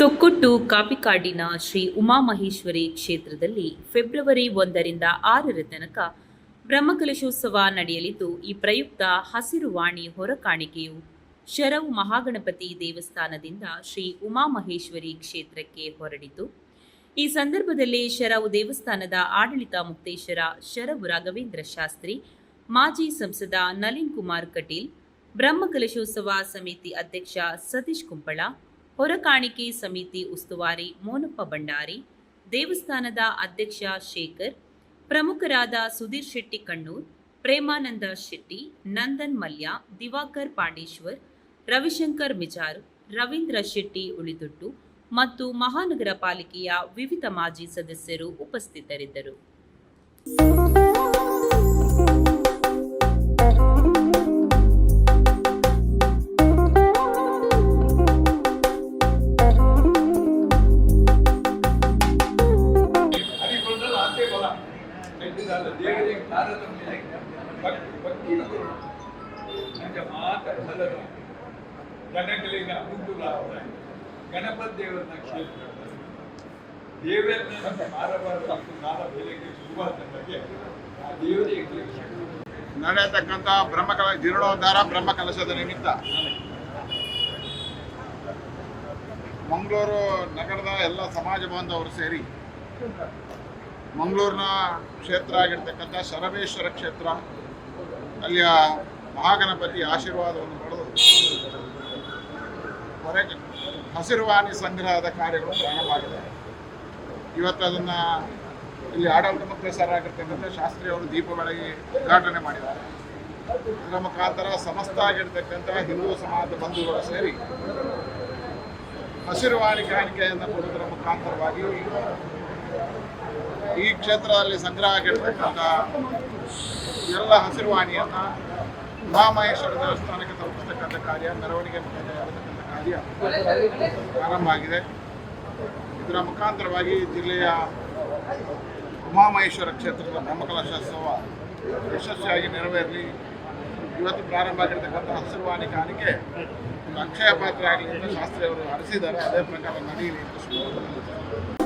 ತೊಕ್ಕೊಟ್ಟು ಕಾಪಿಕಾಡಿನ ಶ್ರೀ ಉಮಾಮಹೇಶ್ವರಿ ಕ್ಷೇತ್ರದಲ್ಲಿ ಫೆಬ್ರವರಿ ಒಂದರಿಂದ ಆರರ ತನಕ ಬ್ರಹ್ಮಕಲಶೋತ್ಸವ ನಡೆಯಲಿದ್ದು, ಈ ಪ್ರಯುಕ್ತ ಹಸಿರು ವಾಣಿ ಹೊರಕಾಣಿಕೆಯು ಶರವು ಮಹಾಗಣಪತಿ ದೇವಸ್ಥಾನದಿಂದ ಶ್ರೀ ಉಮಾಮಹೇಶ್ವರಿ ಕ್ಷೇತ್ರಕ್ಕೆ ಹೊರಡಿತು. ಈ ಸಂದರ್ಭದಲ್ಲಿ ಶರವು ದೇವಸ್ಥಾನದ ಆಡಳಿತ ಮುಕ್ತೇಶ್ವರ ಶರವು ರಾಘವೇಂದ್ರ ಶಾಸ್ತ್ರಿ, ಮಾಜಿ ಸಂಸದ ನಳಿನ್ ಕುಮಾರ್ ಕಟೀಲ್, ಬ್ರಹ್ಮಕಲಶೋತ್ಸವ ಸಮಿತಿ ಅಧ್ಯಕ್ಷ ಸತೀಶ್ ಕುಂಪಳ ಹೊರಕಾಣಿಕೆ ಸಮಿತಿ ಉಸ್ತುವಾರಿ ಮೋನಪ್ಪ ಭಂಡಾರಿ, ದೇವಸ್ಥಾನದ ಅಧ್ಯಕ್ಷ ಶೇಖರ್, ಪ್ರಮುಖರಾದ ಸುಧೀರ್ ಶೆಟ್ಟಿ ಕಣ್ಣೂರ್, ಪ್ರೇಮಾನಂದ ಶೆಟ್ಟಿ, ನಂದನ್ ಮಲ್ಯ, ದಿವಾಕರ್ ಪಾಂಡೇಶ್ವರ್, ರವಿಶಂಕರ್ ಮಿಜಾರ್, ರವೀಂದ್ರ ಶೆಟ್ಟಿ ಉಳಿದುಟ್ಟು ಮತ್ತು ಮಹಾನಗರ ಪಾಲಿಕೆಯ ವಿವಿಧ ಮಾಜಿ ಸದಸ್ಯರು ಉಪಸ್ಥಿತರಿದ್ದರು. ನೆಟ್ಟಿದಾದ ದೇವರಿಗೆ ತಾರತಮ್ಯ ಭಕ್- ಭಕ್ತಿಯ ಗುರು ನಂಜ ಮಾತ ಹಲರು ಗಣಗಳಿಗೆ ಅನುಕೂಲ ಆದ ಗಣಪತಿ ದೇವರನ್ನ ಕ್ಷೇತ್ರ ದೇವರನ್ನ ಮಾರಬಾರದು ಬೆಲೆಗೆ ಆ ದೇವರಿಗೆ ಬ್ರಹ್ಮಕಲ ಜೀರ್ಣೋದ್ಧಾರ ಬ್ರಹ್ಮಕಲಶದ ನಿಮಿತ್ತ. ಮಂಗಳೂರು ನಗರದ ಎಲ್ಲ ಸಮಾಜ ಬಾಂಧವರು ಸೇರಿ ಮಂಗಳೂರಿನ ಕ್ಷೇತ್ರ ಆಗಿರ್ತಕ್ಕಂಥ ಶರವೇಶ್ವರ ಕ್ಷೇತ್ರ, ಅಲ್ಲಿಯ ಮಹಾಗಣಪತಿ ಆಶೀರ್ವಾದವನ್ನು ಪಡೆದು ಹೊರಗೆ ಹಸಿರುವಾಣಿ ಸಂಗ್ರಹದ ಕಾರ್ಯಗಳು ಪ್ರಾರಂಭವಾಗಿದೆ ಇವತ್ತು ಅದನ್ನು ಇಲ್ಲಿ ಆಡಳಿತ ಮುಖ್ಯಸ್ಥರಾಗಿರ್ತಕ್ಕಂಥ ಶಾಸ್ತ್ರಿ ಅವರು ದೀಪ ಉದ್ಘಾಟನೆ ಮಾಡಿದ್ದಾರೆ. ಇದರ ಮುಖಾಂತರ ಸಮಸ್ತ ಆಗಿರ್ತಕ್ಕಂಥ ಹಿಂದೂ ಸಮಾಜದ ಬಂಧುಗಳು ಸೇರಿ ಹಸಿರುವಾಣಿ ಕಾಣಿಕೆಯನ್ನು ಕೊಡುವುದರ ಮುಖಾಂತರವಾಗಿ ಈ ಕ್ಷೇತ್ರದಲ್ಲಿ ಸಂಗ್ರಹ ಆಗಿರ್ತಕ್ಕಂಥ ಎಲ್ಲ ಹಸಿರುವಾಣಿಯನ್ನು ಮಹಾಮಹೇಶ್ವರ ದೇವಸ್ಥಾನಕ್ಕೆ ತಲುಪಿಸ್ತಕ್ಕಂಥ ಕಾರ್ಯ, ಮೆರವಣಿಗೆ ಕಾರ್ಯ ಪ್ರಾರಂಭ ಆಗಿದೆ. ಇದರ ಮುಖಾಂತರವಾಗಿ ಜಿಲ್ಲೆಯ ಉಮಾಮಹೇಶ್ವರ ಕ್ಷೇತ್ರದ ಬ್ರಹ್ಮಕಲಶೋತ್ಸವ ಯಶಸ್ವಿಯಾಗಿ ನೆರವೇರಲಿ. ಇವತ್ತು ಪ್ರಾರಂಭ ಆಗಿರ್ತಕ್ಕಂಥ ಹಸಿರುವಾಣಿ ಕಾಣಿಕೆ ಅಕ್ಷಯ ಪಾತ್ರ ಆಗಲಿ ಅಂತ ಶಾಸ್ತ್ರಿಯವರು ಹರಿಸಿದ್ದಾರೆ. ಅದೇ ಪ್ರಕಾರ ಶುಭ